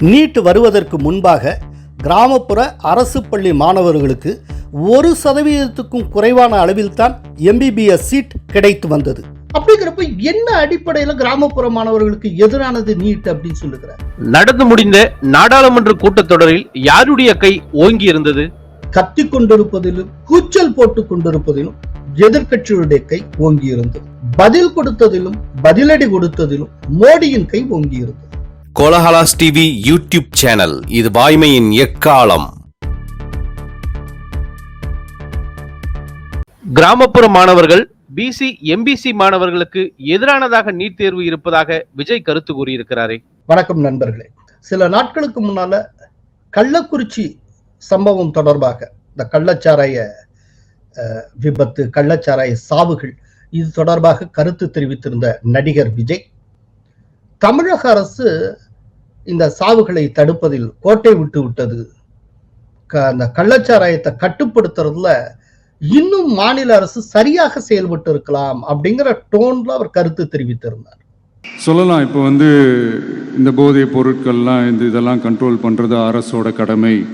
NEET வருவதற்கு முன்பாக கிராமப்புற அரசு பள்ளி மாணவர்களுக்கு ஒரு சதவீதத்துக்கும் குறைவான அளவில்தான் எம்பிபிஎஸ் சீட் கிடைத்து வந்தது. அப்படிங்கிறப்ப என்ன அடிப்படையில கிராமப்புற மாணவர்களுக்கு எதிரானது நீட் அப்படின்னு சொல்லுகிறார்? நடந்து முடிந்த நாடாளுமன்ற கூட்டத்தொடரில் யாருடைய கை ஓங்கி இருந்தது கத்திக் கொண்டிருப்பதிலும் கூச்சல் போட்டுக் கொண்டிருப்பதிலும் எதிர்க்கட்சியுடைய கை ஓங்கி இருந்தது பதில் கொடுத்ததிலும் பதிலடி கொடுத்ததிலும் மோடியின் கை ஓங்கி இருந்தது கோலஹலாஸ் டிவி யூடியூப் சேனல். இது வாய்மையின் எக்காலம். கிராமப்புற மாணவர்கள் பிசி எம்பிசி மாணவர்களுக்கு எதிரானதாக நீட் தேர்வு இருப்பதாக விஜய் கருத்து கூறியிருக்கிறாரே. வணக்கம் நண்பர்களே. சில நாட்களுக்கு முன்னால கள்ளக்குறிச்சி சம்பவம் தொடர்பாக இந்த கள்ளச்சாராய விபத்து கள்ளச்சாராய சாவுகள் இது தொடர்பாக கருத்து தெரிவித்திருந்த நடிகர் விஜய் தமிழக அரசு இந்த சாவுகளை தடுப்பதில் கோட்டை விட்டு விட்டது. க- அந்த கள்ளச்சாராயத்தை கட்டுப்படுத்துறதுல இன்னும் மாநில அரசு சரியாக செயல்பட்டு இருக்கலாம் அப்படிங்கிற டோன்ல அவர் கருத்து தெரிவித்திருந்தார். சொல்லலாம் இப்போ வந்து இந்த போதைப் பொருட்கள்லாம் இந்த இதெல்லாம் கண்ட்ரோல் பண்ணுறது அரசோட கடமை.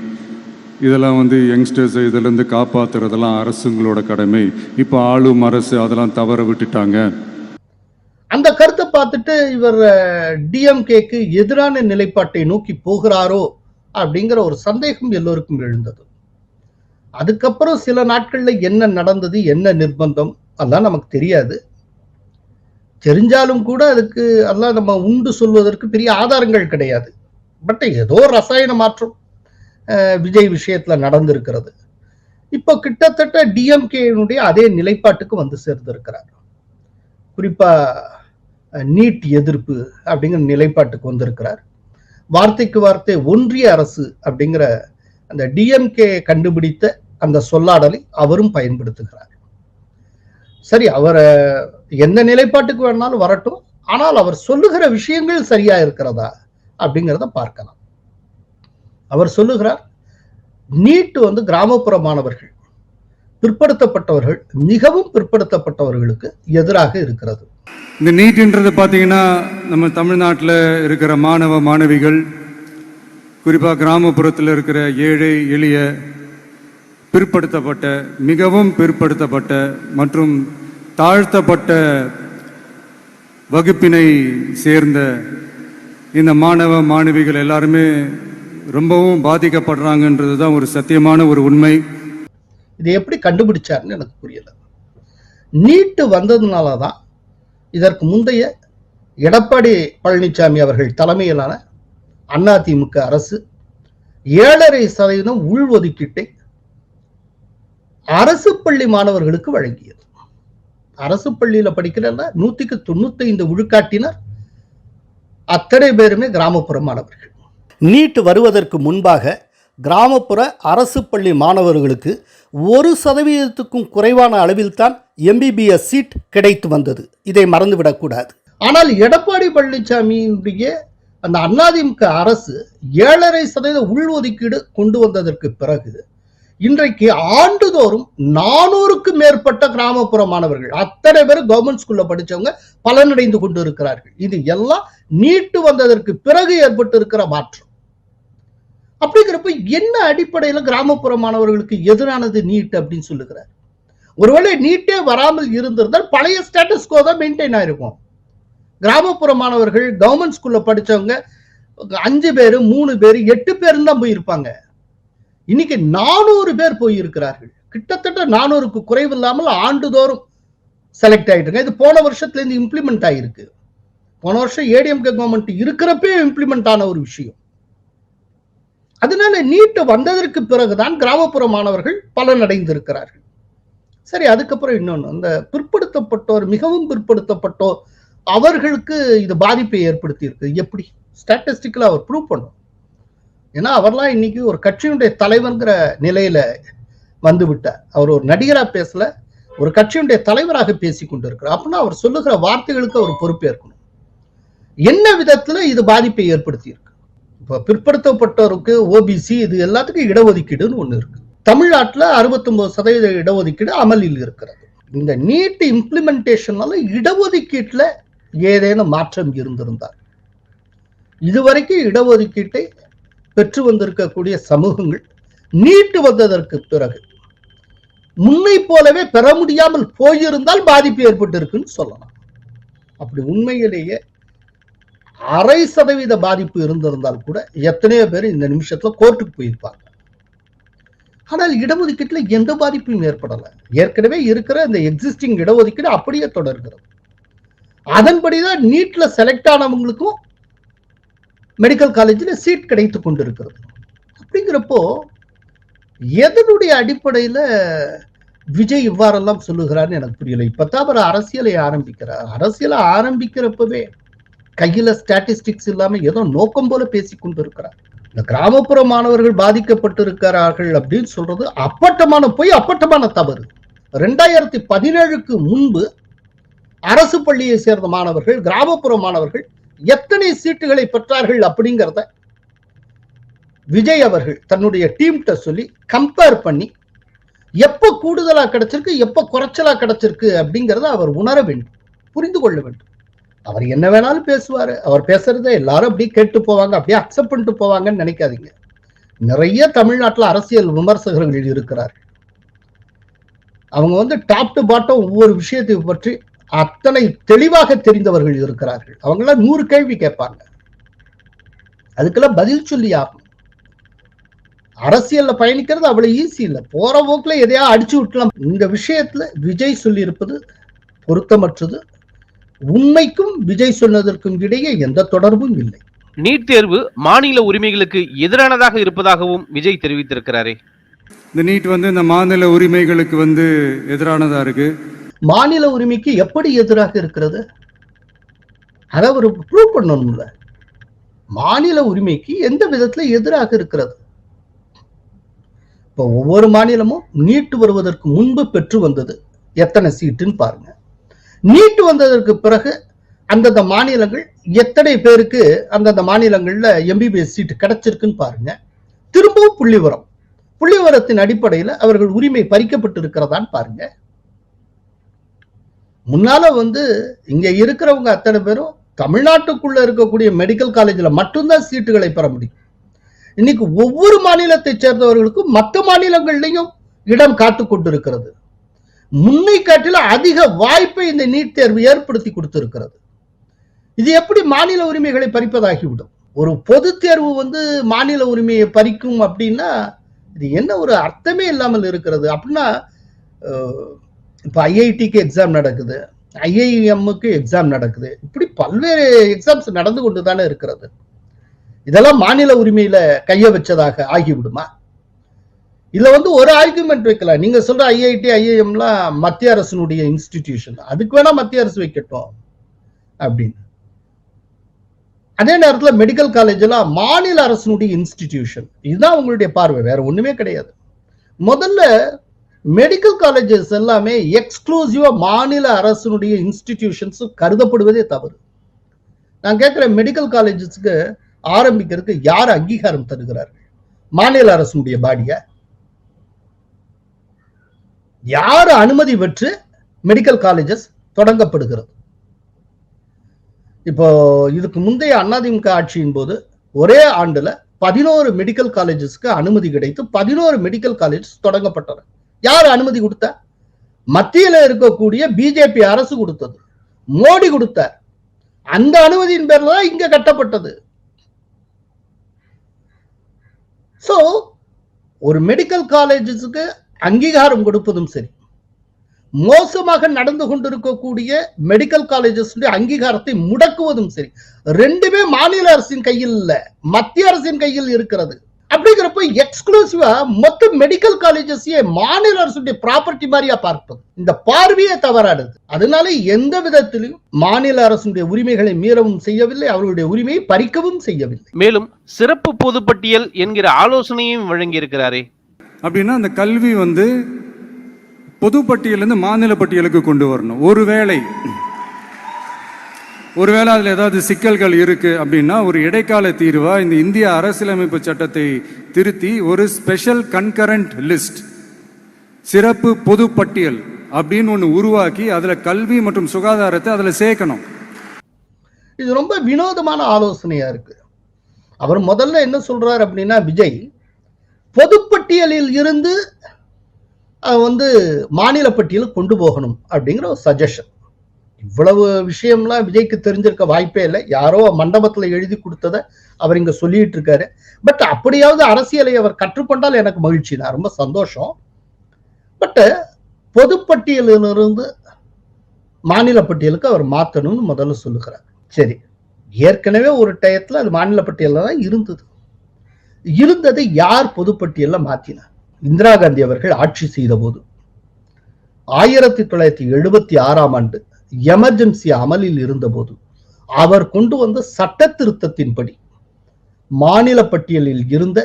இதெல்லாம் வந்து யங்ஸ்டர்ஸை இதிலேருந்து காப்பாற்றுறதெல்லாம் அரசுங்களோட கடமை. இப்போ ஆளும் அரசு அதெல்லாம் தவற விட்டுட்டாங்க. அந்த கருத்தை பார்த்துட்டு இவர் டிஎம்கேக்கு எதிரான நிலைப்பாட்டை நோக்கி போகிறாரோ அப்படிங்கிற ஒரு சந்தேகம் எல்லோருக்கும் எழுந்தது. அதுக்கப்புறம் சில நாட்கள்ல என்ன நடந்தது என்ன நிர்பந்தம் அதெல்லாம் நமக்கு தெரியாது. தெரிஞ்சாலும் கூட அதுக்கு அதெல்லாம் நம்ம உண்டு சொல்வதற்கு பெரிய ஆதாரங்கள் கிடையாது. பட் ஏதோ ரசாயன மாற்றம் அஹ், விஜய் விஷயத்துல நடந்திருக்கிறது. இப்போ கிட்டத்தட்ட டிஎம்கேனுடைய அதே நிலைப்பாட்டுக்கு வந்து சேர்ந்திருக்கிறார். குறிப்பா நீட் எதிர்ப்பு அப்படிங்கிற நிலைப்பாட்டுக்கு வந்திருக்கிறார். வார்த்தைக்கு வார்த்தை ஒன்றிய அரசு அப்படிங்கிற அந்த டிஎம்கே கண்டுபிடித்த அந்த சொல்லாடலை அவரும் பயன்படுத்துகிறார். சரி அவர் எந்த நிலைப்பாட்டுக்கு வேணாலும் வரட்டும் ஆனால் அவர் சொல்லுகிற விஷயங்கள் சரியா இருக்கிறதா அப்படிங்கிறத பார்க்கலாம். அவர் சொல்லுகிறார் நீட் வந்து கிராமப்புற மாணவர்கள் பிற்படுத்தப்பட்டவர்கள் மிகவும் பிற்படுத்தப்பட்டவர்களுக்கு எதிராக இருக்கிறது. இந்த நீட்ன்றது பார்த்தீங்கன்னா நம்ம தமிழ்நாட்டில் இருக்கிற மாணவ மாணவிகள் குறிப்பாக கிராமப்புறத்தில் இருக்கிற ஏழை எளிய பிற்படுத்தப்பட்ட மிகவும் பிற்படுத்தப்பட்ட மற்றும் தாழ்த்தப்பட்ட வகுப்பினை சேர்ந்த இந்த மாணவ மாணவிகள் எல்லாருமே ரொம்பவும் பாதிக்கப்படுறாங்கன்றது தான் ஒரு சத்தியமான ஒரு உண்மை. இதை எப்படி கண்டுபிடிச்சாருன்னு எனக்கு புரியல. நீட்டு வந்ததுனால தான் இதற்கு முந்தைய எடப்பாடி பழனிசாமி அவர்கள் தலைமையிலான அதிமுக அரசு ஏழரை சதவீதம் உள்ஒதுக்கீட்டை அரசு பள்ளி மாணவர்களுக்கு வழங்கியது. அரசு பள்ளியில படிக்கிறல்ல நூத்திக்கு தொண்ணூத்தி ஐந்து விழுக்காட்டினர் அத்தனை பேருமே கிராமப்புற மாணவர்கள். நீட் வருவதற்கு முன்பாக கிராமப்புற அரசு பள்ளி மாணவர்களுக்கு ஒரு சதவீதத்துக்கும் குறைவான அளவில்தான் எம்பிபிஎஸ் சீட் கிடைத்து வந்தது. இதை மறந்துவிடக்கூடாது. ஆனால் எடப்பாடி பழனிசாமியினுடைய அந்த அண்ணாதிமுக அரசு ஏழரை சதவீத உள்ஒதுக்கீடு கொண்டு வந்ததற்கு பிறகு இன்றைக்கு ஆண்டுதோறும் நானூறுக்கும் மேற்பட்ட கிராமப்புற மாணவர்கள் அத்தனை பேர் கவர்மெண்ட் ஸ்கூல்ல படிச்சவங்க பலனடைந்து கொண்டு இருக்கிறார்கள். இது எல்லாம் நீட்டு வந்ததற்கு பிறகு ஏற்பட்டு இருக்கிற மாற்றம். அப்படிங்கிறப்ப என்ன அடிப்படையில் கிராமப்புற மாணவர்களுக்கு எதிரானது நீட் அப்படின்னு சொல்லுகிறார்? ஒருவேளை நீட்டே வராமல் இருந்திருந்தால் பழைய ஸ்டேட்டஸ் கோ தான் மெயின்டைன் ஆயிருக்கும். கிராமப்புற மாணவர்கள் கவர்மெண்ட் ஸ்கூல்ல படிச்சவங்க அஞ்சு பேர் மூணு பேர் எட்டு பேர் தான் போயிருப்பாங்க. இன்னைக்கு நானூறு பேர் போயிருக்கிறார்கள். கிட்டத்தட்ட நானூறுக்கு குறைவில்லாமல் ஆண்டுதோறும் செலக்ட் ஆகிட்டுருங்க இது போன வருஷத்துல இருந்து இம்ப்ளிமெண்ட் ஆகிருக்கு போன வருஷம் ஏடிஎம்கே கவர்மெண்ட் இருக்கிறப்பே இம்ப்ளிமெண்ட் ஆன ஒரு விஷயம். அதனால நீட்டு வந்ததற்கு பிறகுதான் கிராமப்புற மாணவர்கள் பலனடைந்திருக்கிறார்கள். சரி அதுக்கப்புறம் இன்னொன்று அந்த பிற்படுத்தப்பட்டோர் மிகவும் பிற்படுத்தப்பட்டோர் அவர்களுக்கு இது பாதிப்பை ஏற்படுத்தி இருக்கு எப்படி? ஸ்டாட்டிஸ்டிக்கலா அவர் ப்ரூவ் பண்ணும். ஏன்னா அவர்லாம் இன்னைக்கு ஒரு கட்சியினுடைய தலைவர்ங்கிற நிலையில வந்து விட்டார் அவர் ஒரு நடிகரா பேசல ஒரு கட்சியினுடைய தலைவராக பேசி கொண்டிருக்கிறார். அப்படின்னா அவர் சொல்லுகிற வார்த்தைகளுக்கு அவர் பொறுப்பேற்கணும் என்ன விதத்துல இது பாதிப்பை ஏற்படுத்தி இருக்கு இப்போ பிற்படுத்தப்பட்டோருக்கு ஓபிசி இது எல்லாத்துக்கும் இடஒதுக்கீடுன்னு ஒன்று இருக்கு. தமிழ்நாட்டுல 69% சதவீத இடஒதுக்கீடு அமலில் இருக்கிறது. இந்த நீட் இம்ப்ளிமெண்டேஷனால இடஒதுக்கீட்டில் ஏதேனும் மாற்றம் இருந்திருந்தார் இதுவரைக்கும் இடஒதுக்கீட்டை பெற்று வந்திருக்கக்கூடிய சமூகங்கள் நீட்டு வந்ததற்கு பிறகு முன்னை போலவே பெற முடியாமல் போயிருந்தால் பாதிப்பு ஏற்பட்டிருக்குன்னு சொல்லலாம். அப்படி உண்மையிலேயே அரை சதவீத பாதிப்பு இருந்திருந்தால் கூட எத்தனையோ பேர் இந்த நிமிஷத்துல கோர்ட்டுக்கு போயிருப்பாங்க. ஆனால் இடஒதுக்கீட்டுல எந்த பாதிப்பும் ஏற்படலை. ஏற்கனவே இருக்கிற இந்த எக்ஸிஸ்டிங் இடஒதுக்கீடு அப்படியே தொடர்கிறது. அதன்படிதான் நீட்ல செலக்ட் ஆனவங்களுக்கும் மெடிக்கல் காலேஜில் சீட் கிடைத்து கொண்டிருக்கிறது. அப்படிங்கிறப்போ எதனுடைய அடிப்படையில விஜய் இவ்வாறெல்லாம் சொல்லுகிறான்னு எனக்கு புரியல. இப்பதான் அவர் அரசியலை ஆரம்பிக்கிறார். அரசியலை ஆரம்பிக்கிறப்பவே கையில ஸ்டாட்டிஸ்டிக்ஸ் இல்லாம ஏதோ நோக்கம் போல பேசிக் கொண்டிருக்கிறார். இந்த கிராமப்புற மாணவர்கள் பாதிக்கப்பட்டிருக்கிறார்கள் அப்படின்னு சொல்றது அப்பட்டமான பொய் அப்பட்டமான தவறு. ரெண்டாயிரத்தி பதினேழுக்கு முன்பு அரசு பள்ளியை சேர்ந்த மாணவர்கள் கிராமப்புற மாணவர்கள் எத்தனை சீட்டுகளை பெற்றார்கள் அப்படிங்கிறத விஜய் அவர்கள் தன்னுடைய டீம்கிட்ட சொல்லி கம்பேர் பண்ணி எப்ப கூடுதலா கிடைச்சிருக்கு எப்ப குறைச்சலா கிடைச்சிருக்கு அப்படிங்கறத அவர் உணர வேண்டும் புரிந்து கொள்ள வேண்டும். அவர் என்ன வேணாலும் பேசுவாரு. அவர் பேசுறத எல்லாரும் அப்படியே கேட்டு போவாங்க அப்படியே அக்செப்ட் பண்ணிட்டு போவாங்கன்னு நினைக்காதீங்க. நிறைய தமிழ்நாட்டுல அரசியல் விமர்சகர்கள் இருக்கிறார் அவங்க வந்து டாப் டு பாட்டம் ஒவ்வொரு விஷயத்தை பற்றி அத்தனை தெளிவாக தெரிந்தவர்கள் இருக்கிறார்கள். அவங்களாம் நூறு கேள்வி கேட்பாங்க. அதுக்கெல்லாம் பதில் சொல்லி ஆகும் அரசியல்ல பயணிக்கிறது அவ்வளவு ஈஸி இல்ல. போற போக்குல எதையா அடிச்சு விட்டலாம். இந்த விஷயத்துல விஜய் சொல்லி இருப்பது பொருத்தமற்றது. உண்மைக்கும் விஜய் சொன்னதற்கும் இடையே எந்த தொடர்பும் இல்லை. நீட் தேர்வு மாநில உரிமைகளுக்கு எதிரானதாக இருப்பதாகவும் விஜய் தெரிவித்திருக்கிறாரே. இந்த நீட் வந்து இந்த மாநில உரிமைகளுக்கு வந்து எதிரானதா இருக்கு? மாநில உரிமைக்கு எப்படி எதிராக இருக்கிறது? அதை அவர் ப்ரூவ் பண்ணணும்ல. மாநில உரிமைக்கு எந்த விதத்துல எதிராக இருக்கிறது? இப்போ ஒவ்வொரு மாநிலமும் நீட்டு வருவதற்கு முன்பு பெற்று வந்தது. எத்தனை சீட்டுன்னு பாருங்க. நீட்டு வந்ததற்கு பிறகு அந்தந்த மாநிலங்கள் எத்தனை பேருக்கு அந்தந்த மாநிலங்களில் எம்பிபிஎஸ் சீட்டு கிடைச்சிருக்குன்னு பாருங்க. திரும்பவும் புள்ளிவரம். புள்ளிவரத்தின் அடிப்படையில் அவர்கள் உரிமை பறிக்கப்பட்டு இருக்கிறதான்னு பாருங்க. முன்னால வந்து இங்க இருக்கிறவங்க அத்தனை பேரும் தமிழ்நாட்டுக்குள்ள இருக்கக்கூடிய மெடிக்கல் காலேஜில் மட்டும்தான் சீட்டுகளை பெற முடியும். இன்னைக்கு ஒவ்வொரு மாநிலத்தை சேர்ந்தவர்களுக்கும் மற்ற மாநிலங்கள்லையும் இடம் காத்து கொண்டிருக்கிறது. முன்னை காட்டில அதிக வாய்ப்பை இந்த நீட் தேர்வு ஏற்படுத்தி கொடுத்திருக்கிறது. இது எப்படி மாநில உரிமைகளை பறிப்பதாகிவிடும்? ஒரு பொது தேர்வு வந்து மாநில உரிமையை பறிக்கும் அப்படின்னா இது என்ன ஒரு அர்த்தமே இல்லாமல் இருக்கிறது. அப்படின்னா இப்போ ஐஐடிக்கு எக்ஸாம் நடக்குது. ஐஐஎம்முக்கு எக்ஸாம் நடக்குது. இப்படி பல்வேறு எக்ஸாம்ஸ் நடந்து கொண்டு தானே இருக்கிறது. இதெல்லாம் மாநில உரிமையில கைய வச்சதாக ஆகிவிடுமா? இதில் வந்து ஒரு ஆர்குமெண்ட் வைக்கலாம் நீங்க சொல்ற ஐஐடி ஐஐஎம்லாம் மத்திய அரசினுடைய இன்ஸ்டிடியூஷன் அதுக்கு வேணா மத்திய அரசு வைக்கட்டும் அப்படின்னு. அதே நேரத்தில் மெடிக்கல் காலேஜ் எல்லாம் மாநில அரசினுடைய இன்ஸ்டிடியூஷன் இதுதான் உங்களுடைய பார்வை. வேற ஒண்ணுமே கிடையாது. முதல்ல மெடிக்கல் காலேஜஸ் எல்லாமே எக்ஸ்க்ளூசிவா மாநில அரசினுடைய இன்ஸ்டிடியூஷன்ஸ் கருதப்படுவதே தவறு. நான் கேட்குற மெடிக்கல் காலேஜஸ்க்கு ஆரம்பிக்கிறதுக்கு யார் அங்கீகாரம் தருகிறார்கள்? மாநில அரசினுடைய பாடியை யார் அனுமதி பெற்று மெடிக்கல் காலேஜஸ் தொடங்கப்படுகிறது? இப்போ இதுக்கு முந்தைய அதிமுக ஆட்சியின் போது ஒரே ஆண்டுல பதினோரு மெடிக்கல் காலேஜஸ்க்கு அனுமதி கிடைத்து பதினோரு மெடிக்கல் காலேஜஸ் தொடங்கப்பட்டன யார் அனுமதி கொடுத்த? மத்தியில இருக்கக்கூடிய பிஜேபி அரசு கொடுத்தது. மோடி கொடுத்தார் அந்த அனுமதியின் பேர்ல தான் இங்க கட்டப்பட்டது. சோ ஒரு மெடிக்கல் காலேஜஸுக்கு அங்கீகாரம் கொடுப்பதும் சரி. மோசமாக நடந்து கொண்டிருக்கக்கூடிய மெடிக்கல் காலேஜஸ் அங்கீகாரத்தை முடக்குவதும் சரி. ரெண்டுமே மாநில அரசின் கையில் இல்ல மத்திய அரசின் கையில் இருக்கிறது. அப்படிங்கிறப்ப எக்ஸ்க்ளூசிவா மொத்த மெடிக்கல் காலேஜஸையே மாநில அரசுடைய ப்ராப்பர்ட்டி மாதிரியா பார்ப்பது. இந்த பார்வையே தவறானது. அதனால எந்த விதத்திலும் மாநில அரசுடைய உரிமைகளை மீறவும் செய்யவில்லை அவர்களுடைய உரிமையை பறிக்கவும் செய்யவில்லை. மேலும் சிறப்பு பொதுப்பட்டியல் என்கிற ஆலோசனையும் வழங்கியிருக்கிறாரே. அப்படின்னா அந்த கல்வி வந்து பொதுப்பட்டியலேருந்து மாநில பட்டியலுக்கு கொண்டு வரணும். ஒருவேளை ஒருவேளை அதில் ஏதாவது சிக்கல்கள் இருக்குது அப்படின்னா ஒரு இடைக்கால தீர்வாக இந்த இந்திய அரசியலமைப்பு சட்டத்தை திருத்தி ஒரு ஸ்பெஷல் கன்கரண்ட் லிஸ்ட் சிறப்பு பொது பட்டியல் அப்படின்னு ஒன்று உருவாக்கி அதில் கல்வி மற்றும் சுகாதாரத்தை அதில் சேர்க்கணும். இது ரொம்ப வினோதமான ஆலோசனையாக இருக்குது அவர் முதல்ல என்ன சொல்கிறார் அப்படின்னா விஜய் பொதுப்பட்டியலில் இருந்து வந்து மாநில பட்டியலுக்கு கொண்டு போகணும் அப்படிங்கிற ஒரு சஜஷன் இவ்வளவு விஷயம்லாம் விஜய்க்கு தெரிஞ்சிருக்க வாய்ப்பே இல்லை. யாரோ மண்டபத்தில் எழுதி கொடுத்ததை அவர் இங்க சொல்லிட்டு இருக்காரு. பட் அப்படியாவது அரசியலை அவர் கற்றுக்கொண்டால் எனக்கு மகிழ்ச்சி. நான் ரொம்ப சந்தோஷம். பட்டு பொதுப்பட்டியலிலிருந்து மாநில பட்டியலுக்கு அவர் மாற்றணும்னு முதல்ல சொல்லுகிறார். சரி. ஏற்கனவே ஒரு டயத்தில் அது மாநில பட்டியலில் தான் இருந்தது. இருந்ததை யார் பொதுப்பட்டியல்ல மாத்தினார் இந்திரா காந்தி அவர்கள் ஆட்சி செய்த போது ஆயிரத்தி தொள்ளாயிரத்தி எழுபத்தி ஆறாம் ஆண்டு எமர்ஜென்சி அமலில் இருந்தபோது அவர் கொண்டு வந்த சட்ட திருத்தத்தின்படி மாநில பட்டியலில் இருந்த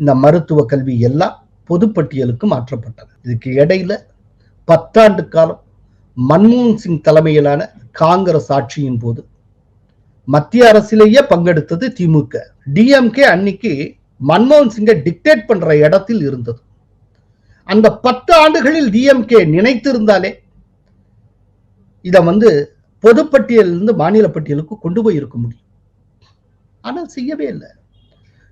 இந்த மருத்துவ கல்வி எல்லாம் பொதுப்பட்டியலுக்கு மாற்றப்பட்டது இதுக்கு இடையில பத்தாண்டு காலம் மன்மோகன் சிங் தலைமையிலான காங்கிரஸ் ஆட்சியின் போது மத்திய அரசிலேயே பங்கெடுத்தது திமுக. டிஎம்கே அன்னைக்கு மன்மோகன் சிங்கை டிக்டேட் பண்ற இடத்தில் இருந்தது. அந்த பத்து ஆண்டுகளில் டிஎம்கே நினைத்திருந்தாலே இதை வந்து பொதுப்பட்டியலிருந்து மாநில பட்டியலுக்கு கொண்டு போய் இருக்க முடியும். ஆனால் செய்யவே இல்லை.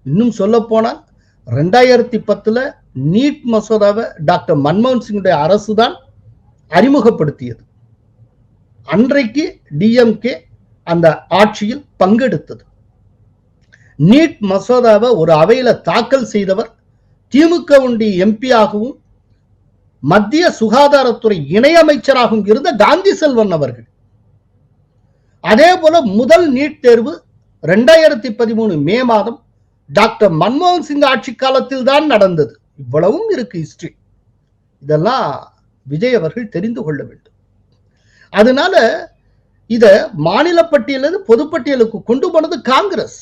இன்னும் சொல்ல போனால் ரெண்டாயிரத்தி பத்துல நீட் மசோதாவை டாக்டர் மன்மோகன் சிங்குடைய அரசு தான் அறிமுகப்படுத்தியது. அன்றைக்கு டிஎம்கே அந்த ஆட்சியில் பங்கெடுத்தது. நீட் மசோதாவை ஒரு அவையில தாக்கல் செய்தவர் திமுக எம்பி ஆகவும் மத்திய சுகாதாரத்துறை இணையமைச்சராகவும் இருந்த காந்தி செல்வன் அவர்கள். அதே போல முதல் நீட் தேர்வு ரெண்டாயிரத்தி பதிமூணு மே மாதம் டாக்டர் மன்மோகன் சிங் ஆட்சி காலத்தில் தான் நடந்தது. இவ்வளவும் இருக்கு ஹிஸ்டரி இதெல்லாம் விஜய் அவர்கள் தெரிந்து கொள்ள வேண்டும். அதனால இத மாநில பட்டியலிருந்து பொதுப்பட்டியலுக்கு கொண்டு போனது காங்கிரஸ்.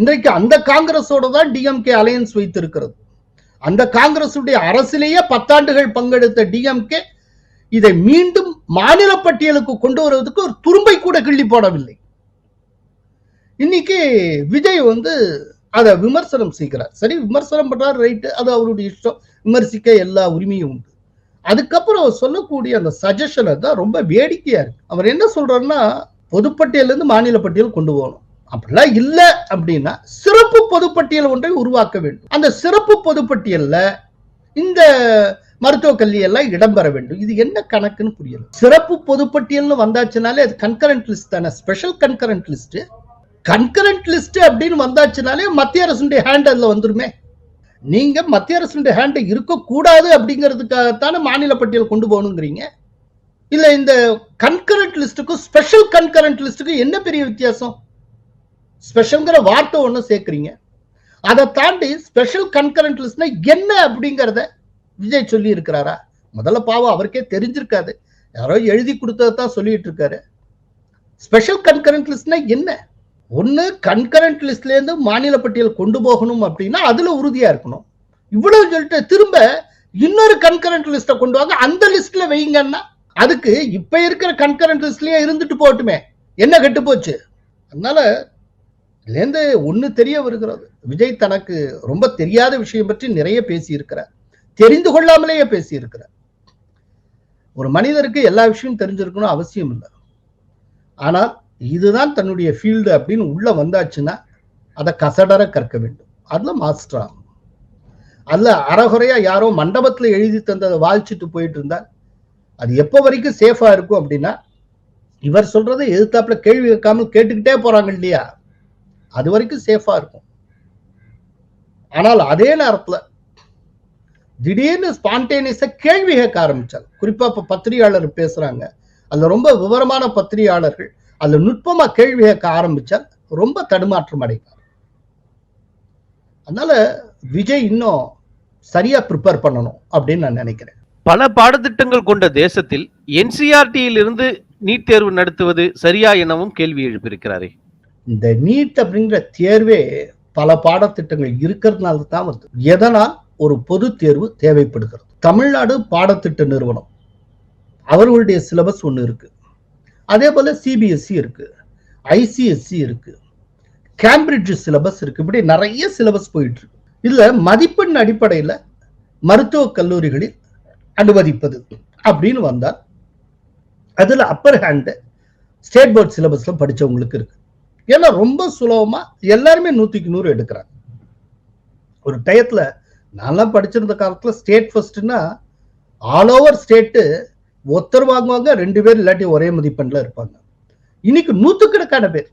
இன்றைக்கு அந்த காங்கிரஸோட தான் டிஎம்கே அலையன்ஸ் வைத்திருக்கிறது. அந்த காங்கிரசுடைய அரசிலேயே பத்தாண்டுகள் பங்கெடுத்த டிஎம்கே இதை மீண்டும் மாநில பட்டியலுக்கு கொண்டு வருவதற்கு ஒரு துரும்பை கூட கிள்ளி போடவில்லை. இன்னைக்கு விஜய் வந்து அதை விமர்சனம் செய்கிறார். சரி விமர்சனம் பண்றார் ரைட்டு அது அவருடைய இஷ்டம். விமர்சிக்க எல்லா உரிமையும் உண்டு. அதுக்கப்புறம் அவர் சொல்லக்கூடிய அந்த சஜஷனை தான் ரொம்ப வேடிக்கையா இருக்கு. அவர் என்ன சொல்றாருன்னா பொதுப்பட்டியல்ல இருந்து மாநில பட்டியல் கொண்டு போகணும். அப்படிலாம் இல்லை அப்படின்னா சிறப்பு பொதுப்பட்டியல் ஒன்றை உருவாக்க வேண்டும். அந்த சிறப்பு பொதுப்பட்டியல்ல இந்த மருத்துவ கல்வி எல்லாம் இடம்பெற வேண்டும். இது என்ன கணக்குன்னு புரியல. சிறப்பு பொதுப்பட்டியல்னு வந்தாச்சுனாலே அது கன்கரண்ட் லிஸ்ட் தானே. Special concurrent list concurrent list அப்படின்னு வந்தாச்சுனாலே மத்திய அரசுடைய ஹேண்ட் அதுல வந்துருமே. நீங்க மத்திய அரசுடைய ஹேண்ட் இருக்கக்கூடாது அப்படிங்கிறதுக்காகத்தானே மாநில பட்டியல் கொண்டு போகணுங்கிறீங்க? இல்ல இந்த கன்கரண்ட் லிஸ்ட்டுக்கும் ஸ்பெஷல் கன்கரண்ட் லிஸ்ட்டுக்கும் என்ன பெரிய வித்தியாசம்? ஸ்பெஷல்ங்கிற வார்த்தை ஒன்று சேர்க்குறீங்க. அதை தாண்டி ஸ்பெஷல் கன்கரண்ட் லிஸ்ட்னா என்ன அப்படிங்கிறத விஜய் சொல்லி இருக்கிறாரா முதல்ல பாவம் அவருக்கே தெரிஞ்சிருக்காது. யாரோ எழுதி கொடுத்ததை தான் சொல்லிட்டு இருக்காரு. ஸ்பெஷல் கன்கரண்ட் லிஸ்ட்னா என்ன? ஒன்று கன்கரண்ட் லிஸ்ட்லேருந்து மாநில பட்டியல் கொண்டு போகணும் அப்படின்னா அதில் உறுதியாக இருக்கணும். இவ்வளவு சொல்லிட்டு திரும்ப இன்னொரு கன்கரண்ட் லிஸ்ட்டை கொண்டு வாங்க அந்த லிஸ்ட்ல வைங்கன்னா அதுக்கு இப்போ இருக்கிற கன்கரண்ட் லிஸ்ட்லயே இருந்துட்டு போகட்டுமே என்ன கெட்டு போச்சு? அதனால இதுலேருந்து ஒன்று தெரிய வருகிறது. விஜய் தனக்கு ரொம்ப தெரியாத விஷயம் பற்றி நிறைய பேசியிருக்கிறார். தெரிந்து கொள்ளாமலேயே பேசியிருக்கிறார். ஒரு மனிதருக்கு எல்லா விஷயமும் தெரிஞ்சிருக்கணும் அவசியம் இல்லை. ஆனால் இதுதான் தன்னுடைய ஃபீல்டு அப்படின்னு உள்ள வந்தாச்சுன்னா அதை கசடர கற்க வேண்டும். அதுல மாஸ்டர். ஆகும் அதுல அறகுறையா யாரோ மண்டபத்துல எழுதி தந்ததை வாழ்ச்சிட்டு போயிட்டு இருந்தால் அது எப்போ வரைக்கும் சேஃபா இருக்கும் அப்படின்னா இவர் சொல்றதை எதிர்த்தாப்புல கேள்வி கேட்காமல் கேட்டுக்கிட்டே போறாங்க இல்லையா? அது வரைக்கும் சேஃபா இருக்கும். ஆனால் அதே நேரத்துல திடீர்னு ஸ்பான்டேனியஸா கேள்வி கேட்க ஆரம்பிச்சாங்க குறிப்பா இப்ப பத்திரிகையாளர் பேசுறாங்க. அதுல ரொம்ப விவரமான பத்திரிகையாளர்கள் அதுல நுட்பமா கேள்வி கேட்க ஆரம்பிச்சால் ரொம்ப தடுமாற்றம் அடைவார். அதனால விஜய் இன்னும் சரியா ப்ரிப்பேர் பண்ணணும் அப்படின்னு நான் நினைக்கிறேன். பல பாடத்திட்டங்கள் கொண்ட தேசத்தில் என்சிஆர்டியில் இருந்து நீட் தேர்வு நடத்துவது சரியா எனவும் கேள்வி எழுப்பியிருக்கிறாரே. இந்த நீட் அப்படிங்கிற தேர்வே பல பாடத்திட்டங்கள் இருக்கிறதுனால தான் வந்து எதனால்? ஒரு பொது தேர்வு தேவைப்படுகிறது. தமிழ்நாடு பாடத்திட்ட நிறுவனம். அவர்களுடைய சிலபஸ் ஒன்று இருக்கு. அதே போல சிபிஎஸ்சி இருக்கு ஐசிஎஸ்சி இருக்கு கேம்பிரிட்ஜ் சிலபஸ் இருக்கு. இப்படி நிறைய சிலபஸ் போயிட்டு இருக்கு இதுல மதிப்பெண் அடிப்படையில் மருத்துவக் கல்லூரிகளில் அனுமதிப்பது அப்படின்னு வந்தால் அதுல அப்பர் ஹேண்டு ஸ்டேட் போர்ட் சிலபஸ்ல படிச்சவங்களுக்கு இருக்கு. ஏன்னா ரொம்ப சுலபமா எல்லாருமே நூத்திக்கு நூறு எடுக்கிறாங்க. ஒரு டயத்துல நான்லாம் படிச்சிருந்த காலத்துல ஸ்டேட் ஃபர்ஸ்ட்னா ஆல் ஓவர் ஸ்டேட்டு ஒருத்தர் வாங்குவாங்க ரெண்டு பேர் இல்லாட்டி ஒரே மதிப்பெண்ல இருப்பாங்க. இன்னைக்கு நூத்துக்கணக்கான பேர்.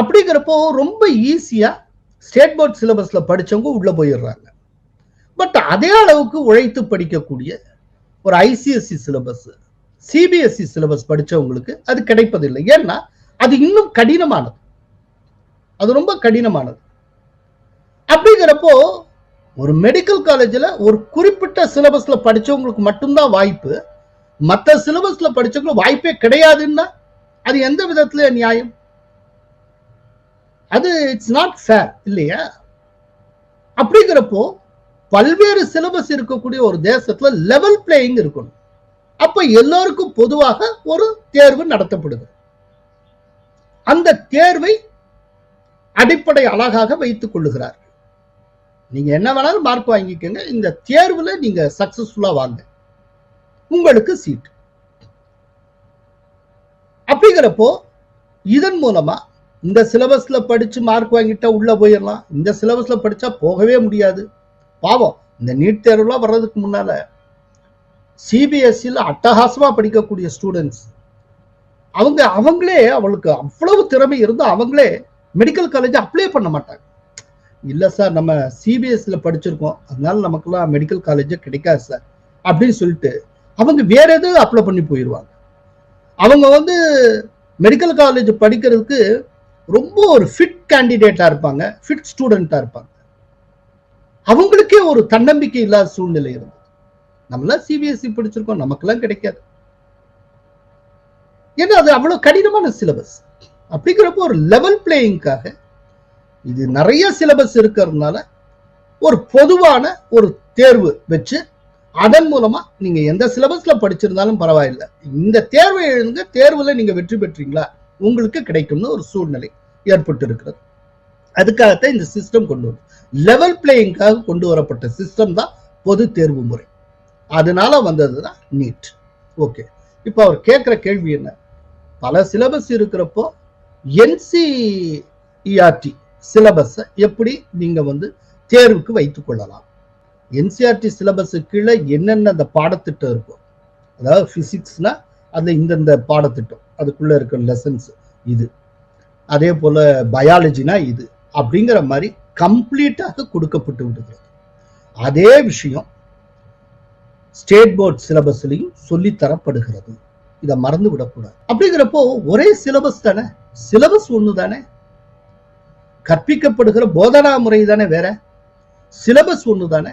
அப்படிங்கிறப்போ ரொம்ப ஈஸியா ஸ்டேட் போர்ட் சிலபஸ்ல படிச்சவங்க உள்ள போயிடுறாங்க. பட் அதே அளவுக்கு உழைத்து படிக்கக்கூடிய ஒரு ஐசிஎஸ்சி சிலபஸ் சிபிஎஸ்இ சிலபஸ் படிச்சவங்களுக்கு அது கிடைப்பதில்லை. ஏன்னா அது இன்னும் கடினமானது. அது ரொம்ப கடினமானது. அப்படிங்கிறப்போ ஒரு மெடிக்கல் காலேஜில் ஒரு குறிப்பிட்ட சிலபஸ்ல படிச்சவங்களுக்கு மட்டும்தான் வாய்ப்பு. மற்ற சிலபஸ்ல படிச்சவங்களுக்கு வாய்ப்பே கிடையாதுன்னா அது எந்த விதத்துல நியாயம்? அது இட்ஸ் நாட் ஃபேர் இல்லையா? அப்படிங்கிறப்போ பல்வேறு சிலபஸ் இருக்கக்கூடிய ஒரு தேசத்துல லெவல் பிளேயிங் இருக்கணும். அப்ப எல்லோருக்கும் பொதுவாக ஒரு தேர்வு நடத்தப்படுது. அந்த தேர்வை அடிப்படை அழகாக வைத்துக் கொள்ளுகிறார்கள் நீங்க என்ன வேணாலும் மார்க் வாங்கிக்கோங்க. இந்த தேர்வுல நீங்க சக்சஸ்ஃபுல்லா வாங்க. உங்களுக்கு சீட் அப்படிங்கிறப்போ இதன் மூலமா இந்த சிலபஸ்ல படிச்சு மார்க் வாங்கிட்டா உள்ள போயிடலாம். இந்த சிலபஸ்ல படிச்சா போகவே முடியாது. பாவம் இந்த நீட் தேர்வுலாம் வர்றதுக்கு முன்னால சிபிஎஸ்சியில் அட்டகாசமா படிக்கக்கூடிய ஸ்டூடெண்ட்ஸ் அவங்க அவங்களே அவளுக்கு அவ்வளவு திறமை இருந்தால் அவங்களே மெடிக்கல் காலேஜ் அப்ளை பண்ண மாட்டாங்க. இல்ல சார் நம்ம சிபிஎஸ்சில படிச்சிருக்கோம். அதனால நமக்குலாம் மெடிக்கல் காலேஜ் கிடைக்காது சார். அப்படின்னு சொல்லிட்டு அவங்க வேற எதுவும் அப்ளை பண்ணி போயிடுவாங்க அவங்க வந்து மெடிக்கல் காலேஜ் படிக்கிறதுக்கு ரொம்ப ஒரு ஃபிட் கேண்டிடேட்டா இருப்பாங்க. ஃபிட் ஸ்டூடெண்ட்டாக இருப்பாங்க. அவங்களுக்கே ஒரு தன்னம்பிக்கை இல்லாத சூழ்நிலை இருந்தது. நம்மளாம் சிபிஎஸ்சி படிச்சிருக்கோம். நமக்கெல்லாம் கிடைக்காது. ஏன்னா அது அவ்வளவு கடினமான சிலபஸ் அப்படிங்கிறப்போ ஒரு லெவல் பிளேயிங்காக இது நிறைய சிலபஸ் இருக்கிறதுனால ஒரு பொதுவான ஒரு தேர்வு வச்சு அதன் மூலமா நீங்க எந்த சிலபஸ்ல படிச்சிருந்தாலும் பரவாயில்லை. இந்த தேர்வை எழுதுங்க தேர்வுல நீங்க வெற்றி பெற்றீங்களா? உங்களுக்கு கிடைக்கும்னு ஒரு சூழ்நிலை ஏற்பட்டு இருக்கிறது அதுக்காகத்தான் இந்த சிஸ்டம் கொண்டு வரும். லெவல் பிளேயிங்காக கொண்டு வரப்பட்ட சிஸ்டம் தான் பொது தேர்வு முறை. அதனால வந்தது தான் நீட் ஓகே இப்போ அவர் கேட்குற கேள்வி என்ன? பல சிலபஸ் இருக்கிறப்போ என்சிஇஆர்டி சிலபஸை எப்படி நீங்க வந்து தேர்வுக்கு வைத்து கொள்ளலாம். என்சிஆர்டி சிலபஸ் கீழே என்னென்ன அந்த பாடத்திட்டம் இருக்கும் அதாவது பிசிக்ஸ்னா அதுல இந்தந்த பாடத்திட்டம் அதுக்குள்ள இருக்கிற லெசன்ஸ் இது. அதே போல் பயாலஜினா இது அப்படிங்கிற மாதிரி கம்ப்ளீட்டாக கொடுக்கப்பட்டு விடுகிறது. அதே விஷயம் ஸ்டேட் போர்ட் சிலபஸ்லையும் சொல்லி தரப்படுகிறது. இதை மறந்து விடக்கூடாது. அப்படிங்கிறப்போ ஒரே சிலபஸ் தானே? சிலபஸ் ஒன்று தானே கற்பிக்கப்படுகிற போதனா முறை தானே வேற? சிலபஸ் ஒன்று தானே?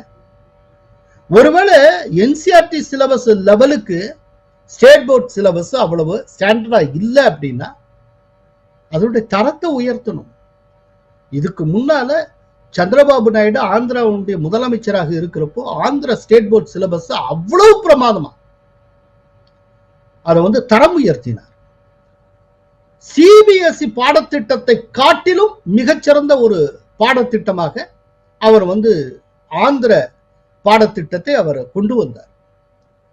ஒருவேளை என்சிஆர்டி சிலபஸ் லெவலுக்கு ஸ்டேட் போர்ட் சிலபஸ் அவ்வளவு ஸ்டாண்டர்டா இல்லை அப்படின்னா அதனுடைய தரத்தை உயர்த்தணும். இதுக்கு முன்னால சந்திரபாபு நாயுடு ஆந்திராவுடைய முதலமைச்சராக இருக்கிறப்போ ஆந்திரா ஸ்டேட் போர்ட் சிலபஸ் அவ்வளவு பிரமாதமா. அதை வந்து தரம் உயர்த்தினார். சிபிஎஸ்இ பாடத்திட்டத்தை காட்டிலும் மிகச்சிறந்த ஒரு பாடத்திட்டமாக அவர் வந்து ஆந்திர பாடத்திட்டத்தை அவர் கொண்டு வந்தார்.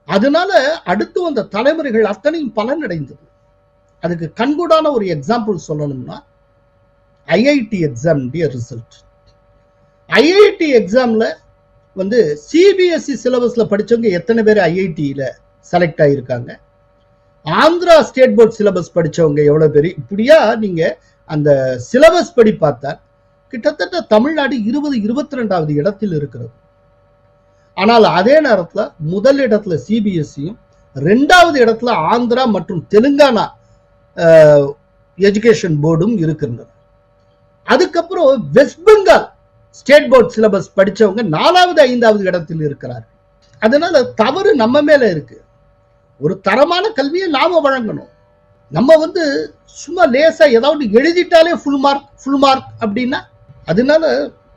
அதனால அடுத்து வந்த தலைமுறைகள் அத்தனையும் பலன் அடைந்தது அதுக்கு கண்கூடான ஒரு எக்ஸாம்பிள் சொல்லணும்னா ஐஐடி எக்ஸாம் ரிசல்ட் ஐஐடி எக்ஸாம்ல வந்து சிபிஎஸ்இ சிலபஸ்ல படிச்சவங்க எத்தனை பேர் ஐஐடியில செலக்ட் ஆகியிருக்காங்க ஆந்திரா ஸ்டேட் போர்ட் சிலபஸ் படிச்சவங்க எவ்வளவு பேர்? இப்படியா நீங்க அந்த சிலபஸ் படி பார்த்தா கிட்டத்தட்ட தமிழ்நாடு இருபது இருபத்தி ரெண்டாவது இடத்தில் இருக்கிறது. ஆனால் அதே நேரத்துல முதல் இடத்துல சிபிஎஸ்சியும் ரெண்டாவது இடத்துல ஆந்திரா மற்றும் தெலுங்கானா எஜுகேஷன் போர்டும் இருக்கின்றன. அதுக்கப்புறம் West Bengal state board syllabus படிச்சவங்க நாலாவது ஐந்தாவது இடத்தில் இருக்கிறார் அதனால தவறு நம்ம மேல இருக்கு. ஒரு தரமான கல்வியை நாம வழங்கணும். நம்ம வந்து சும்மா லேசா ஏதாவது எழுதிட்டாலே ஃபுல் மார்க் ஃபுல் மார்க் அப்படின்னா அதனால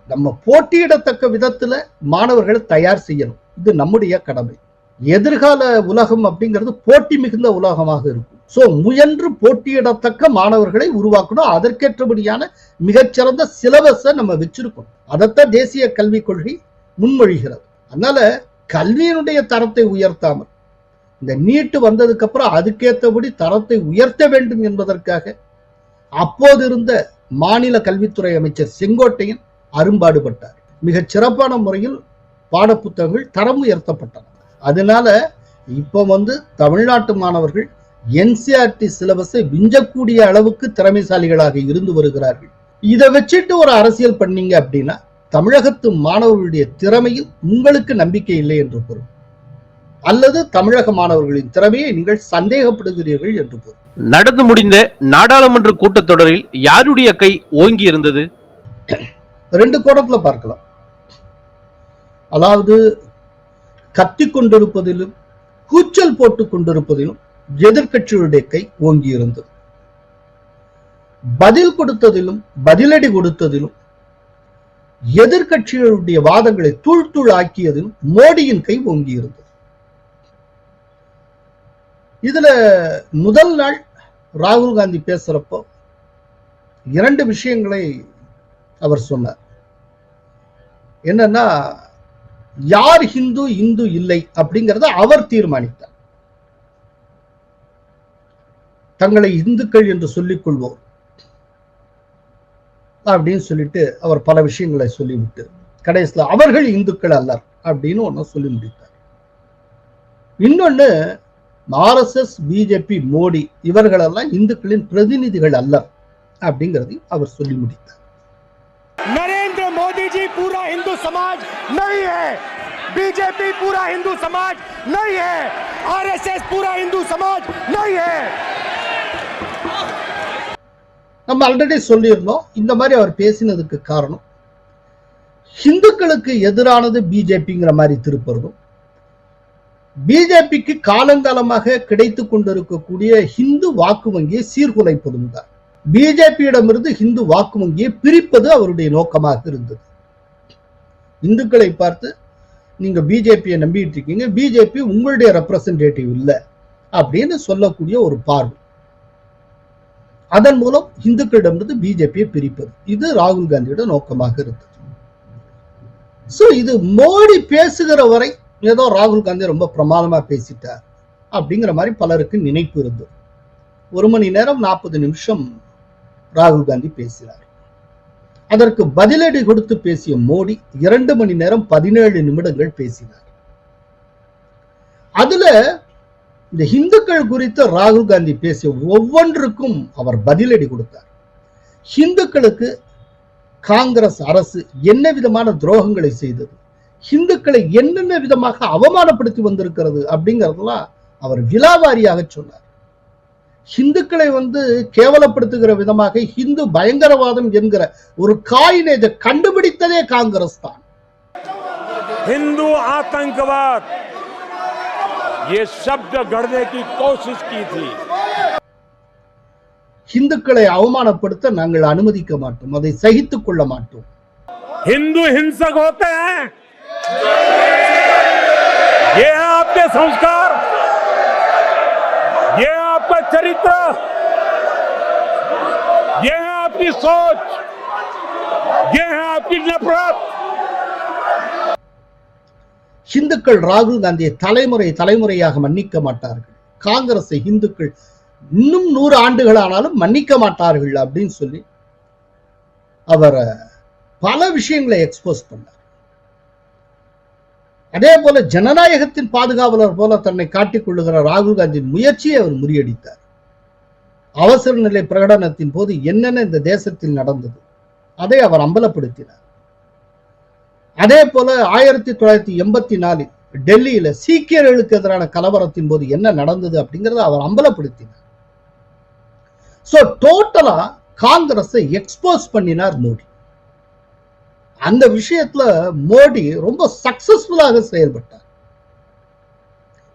நம்ம போட்டியிடத்தக்க விதத்துல மாணவர்களை தயார் செய்யணும். இது நம்முடைய கடமை. எதிர்கால உலகம் அப்படிங்கிறது போட்டி மிகுந்த உலகமாக இருக்கும். சோ முயன்று போட்டியிடத்தக்க மாணவர்களை உருவாக்கணும். அதற்கேற்றபடியான மிகச்சிறந்த சிலபஸை நம்ம வச்சிருக்கோம் அதைத்தான் தேசிய கல்விக் கொள்கை முன்மொழிகிறது. அதனால கல்வியினுடைய தரத்தை உயர்த்தாமல் இந்த நீட்டு வந்ததுக்கு அப்புறம் அதுக்கேற்றபடி தரத்தை உயர்த்த வேண்டும் என்பதற்காக அப்போது இருந்த மாநில கல்வித்துறை அமைச்சர் செங்கோட்டையன் அரும்பாடுபட்டார். மிக சிறப்பான முறையில் பாடப்புத்தகங்கள் தரம் உயர்த்தப்பட்டன. அதனால இப்போ வந்து தமிழ்நாட்டு மாணவர்கள் என்சிஆர்டி சிலபஸை விஞ்சக்கூடிய அளவுக்கு திறமைசாலிகளாக இருந்து வருகிறார்கள். இதை வச்சுட்டு ஒரு அரசியல் பண்ணீங்க அப்படின்னா தமிழகத்து மாணவர்களுடைய திறமையில் உங்களுக்கு நம்பிக்கை இல்லை என்று பொருள். அல்லது தமிழக மாணவர்களின் திறமையை நீங்கள் சந்தேகப்படுகிறீர்கள் என்று பொருள் நடந்து முடிந்த நாடாளுமன்ற கூட்டத்தொடரில் யாருடைய கை ஓங்கி இருந்தது ரெண்டு கோணத்துல பார்க்கலாம். அதாவது கத்தி கொண்டிருப்பதிலும் கூச்சல் போட்டுக் கொண்டிருப்பதிலும் எதிர்க்கட்சிகளுடைய கை ஓங்கி இருந்தது பதில் கொடுத்ததிலும் பதிலடி கொடுத்ததிலும் எதிர்க்கட்சிகளுடைய வாதங்களை தூள் தூள் ஆக்கியதிலும் மோடியின் கை ஓங்கி இருந்தது இதுல முதல் நாள் ராகுல் காந்தி பேசுறப்போ இரண்டு விஷயங்களை அவர் சொன்னார். என்னன்னா யார் ஹிந்து இந்து இல்லை அப்படிங்கறத அவர் தீர்மானித்தார். தங்களை இந்துக்கள் என்று சொல்லிக் கொள்வோம் அப்படின்னு சொல்லிட்டு அவர் பல விஷயங்களை சொல்லிவிட்டு கடைசியில் அவர்கள் இந்துக்கள் அல்லர் அப்படின்னு ஒன்று சொல்லி முடித்தார். இன்னொன்னு ஆர்எஸ்எஸ் பிஜேபி மோடி இவர்களெல்லாம் இந்துக்களின் பிரதிநிதிகள் அல்லர் அப்படிங்கிறதையும் அவர் சொல்லி முடித்தார் नरेंद्र मोदी जी पूरा हिंदू समाज नहीं है बीजेपी पूरा हिंदू समाज नहीं है आरएसएस पूरा हिंदू समाज नहीं है நம்ம ஆல்ரெடி சொல்லியிருந்தோம் இந்த மாதிரி அவர் பேசினதுக்கு காரணம் ஹிந்துக்களுக்கு எதிரானது பிஜேபிங்கிற மாதிரி திருப்புறதும் பிஜேபிக்கு காலங்காலமாக கிடைத்து கொண்டிருக்கக்கூடிய ஹிந்து வாக்கு வங்கியை சீர்குலைப்பதும் தான். பிஜேபியிடமிருந்து ஹிந்து வாக்கு வங்கியை பிரிப்பது அவருடைய நோக்கமாக இருந்தது. இந்துக்களை பார்த்து நீங்க பிஜேபியை நம்பிட்டு இருக்கீங்க பிஜேபி உங்களுடைய ரெப்ரசன்டேட்டிவ் இல்லை அப்படின்னு சொல்லக்கூடிய ஒரு பார்வை. அதன் மூலம் இந்துக்களிடமிருந்து பிஜேபியை பிரிப்பது. இது ராகுல் காந்தியோட நோக்கமாக இருந்தது. சோ இது மோடி பேசுகிற வரை ஏதோ ராகுல் காந்தி ரொம்ப பிரமாதமா பேசிட்டார் அப்படிங்கிற மாதிரி பலருக்கு நினைப்பு இருந்தது. ஒரு மணி நேரம் நாற்பது நிமிஷம் ராகுல் காந்தி பேசினார். அதற்கு பதிலடி கொடுத்து பேசிய மோடி இரண்டு மணி நேரம் பதினேழு நிமிடங்கள் பேசினார். அதுல இந்த இந்துக்கள் குறித்து ராகுல் காந்தி பேசிய ஒவ்வொன்றுக்கும் அவர் பதிலடி கொடுத்தார். இந்துக்களுக்கு காங்கிரஸ் அரசு என்ன விதமான துரோகங்களை செய்தது? இந்துக்களை என்னென்ன விதமாக அவமானப்படுத்தி வந்திருக்கிறது அப்படிங்கறதெல்லாம் அவர் விலாவாரியாக சொன்னார் இந்துக்களை வந்து கேவலப்படுத்துகிற விதமாக இந்து பயங்கரவாதம் என்கிற ஒரு காயினேஜை கண்டுபிடித்ததே காங்கிரஸ் தான் हिंदू आतंकवाद ये शब्द गढ़ने की कोशिश की थी இந்துக்களை அவமானப்படுத்த நாங்கள் அனுமதிக்க மாட்டோம் அதை சகித்துக் கொள்ள மாட்டோம் हिंदू हिंसक होते हैं ये है आपके संस्कार ये है आपका चरित्र ये है आपकी सोच ये है आपकी नफरत இந்துக்கள் ராகுல் காந்தியை தலைமுறை தலைமுறையாக மன்னிக்க மாட்டார்கள் காங்கிரஸை இந்துக்கள் இன்னும் நூறு ஆண்டுகள் ஆனாலும் மன்னிக்க மாட்டார்கள் அப்படின்னு சொல்லி அவர் பல விஷயங்களை எக்ஸ்போஸ் பண்ணார் அதே போல ஜனநாயகத்தின் பாதுகாவலர் போல தன்னை காட்டிக் கொள்ளுகிற ராகுல் காந்தியின் முயற்சியை அவர் முறியடித்தார். அவசர நிலை பிரகடனத்தின் போது என்னென்ன இந்த தேசத்தில் நடந்தது அதை அவர் அம்பலப்படுத்தினார். அதே போல ஆயிரத்தி தொள்ளாயிரத்தி எண்பத்தி நாலில் டெல்லியில சீக்கியர்களுக்கு எதிரான கலவரத்தின் போது என்ன நடந்தது அப்படிங்கறத அவர் அம்பலப்படுத்தினார். சோ டோட்டலா காங்கிரஸை எக்ஸ்போஸ் பண்ணினார் மோடி. அந்த விஷயத்துல மோடி ரொம்ப சக்சஸ்ஃபுல்லாக செயல்பட்டார்.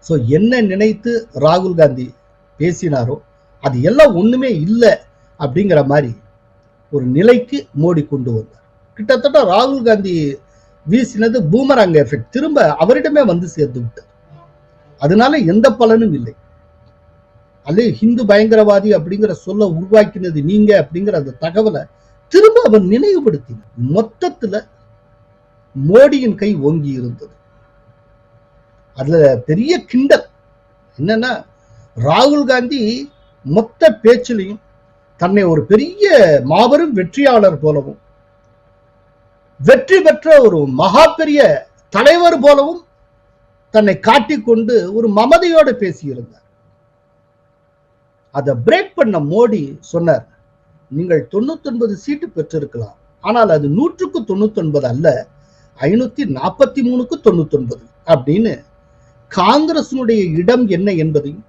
சோ என்ன நினைத்து ராகுல் காந்தி பேசினாரோ அது எல்லாம் ஒண்ணுமே இல்லை அப்படிங்கிற மாதிரி ஒரு நிலைக்கு மோடி கொண்டு வந்தார். கிட்டத்தட்ட ராகுல் காந்தி வீசினது பூமராங் எஃபெக்ட் திரும்ப அவரிடமே வந்து சேர்ந்து விட்டார். அதனால எந்த பலனும் இல்லை. அல்லது ஹிந்து பயங்கரவாதி அப்படிங்கிற சொல்ல உருவாக்கினது நீங்க அப்படிங்கிற அந்த தகவலை திரும்ப அவர் நினைவுபடுத்தினார் மொத்தத்துல மோடியின் கை ஓங்கி இருந்தது. அதுல பெரிய கிண்டல். என்னன்னா ராகுல் காந்தி மொத்த பேச்சிலையும் தன்னை ஒரு பெரிய மாபெரும் வெற்றியாளர் போலவும் வெற்றி பெற்ற ஒரு மகா பெரிய தலைவர் போலவும் தன்னை காட்டிக்கொண்டு ஒரு மமதையோடு பேசியிருந்தார். அதை பிரேக் பண்ண மோடி சொன்னார் நீங்கள் தொண்ணூத்தி ஒன்பது சீட்டு பெற்றிருக்கலாம் ஆனால் அது நூற்றுக்கு தொண்ணூத்தி ஒன்பது அல்ல ஐநூத்தி நாற்பத்தி மூணுக்கு தொண்ணூத்தி ஒன்பது அப்படின்னு காங்கிரசினுடைய இடம் என்ன என்பதையும்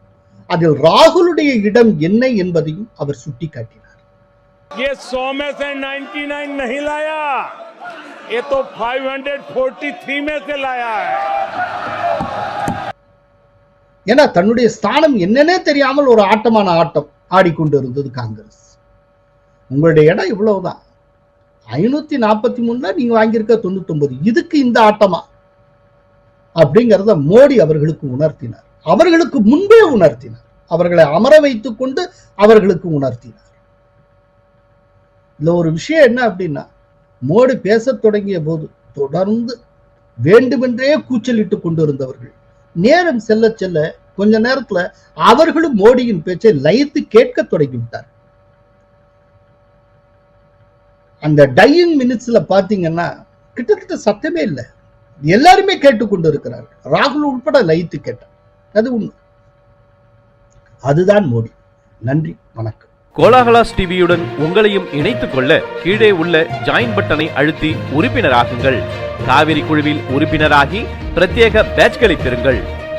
அதில் ராகுலுடைய இடம் என்ன என்பதையும் அவர் சுட்டிக்காட்டினார் ये 100 में से 99 नहीं लाया ये तो 543 में से लाया है ஏன்னா தன்னுடைய ஸ்தானம் என்னன்னே தெரியாமல் ஒரு ஆட்டமான ஆட்டம் ஆடிக்கொண்டு இருந்தது காங்கிரஸ் உங்களுடைய இடம் இவ்வளவுதான். ஐநூத்தி நாற்பத்தி மூணுல நீங்க வாங்கியிருக்க தொண்ணூத்தி ஒன்பது இதுக்கு இந்த ஆட்டமா? அப்படிங்கிறத மோடி அவர்களுக்கு உணர்த்தினார். அவர்களுக்கு முன்பே உணர்த்தினார். அவர்களை அமர வைத்துக் கொண்டு அவர்களுக்கு உணர்த்தினார். இதுல ஒரு விஷயம் என்ன அப்படின்னா மோடி பேசத் தொடங்கிய போது தொடர்ந்து வேண்டுமென்றே கூச்சலிட்டு கொண்டிருந்தவர்கள். நேரம் செல்ல செல்ல கொஞ்ச நேரத்துல அவர்களும் மோடியின் பேச்சை லயித்து கேட்க தொடங்கி விட்டார் அந்த டையிங் மினிட்ஸ்ல பாத்தீங்கன்னா கிட்டத்தட்ட சத்தமே இல்லை. எல்லாருமே கேட்டுக்கொண்டு இருக்கிறார்கள் ராகுல் உட்பட லைத்து கேட்டார். அது உண்மை. அதுதான் மோடி. நன்றி வணக்கம். கோலாகலாஸ் டிவியுடன் உங்களையும் இணைத்துக் கொள்ள கீழே உள்ள ஜாயின் பட்டனை அழுத்தி உறுப்பினராகுங்கள். காவிரி குழுவில் உறுப்பினராகி பிரத்யேக பேட்ச்களை பெறுங்கள்.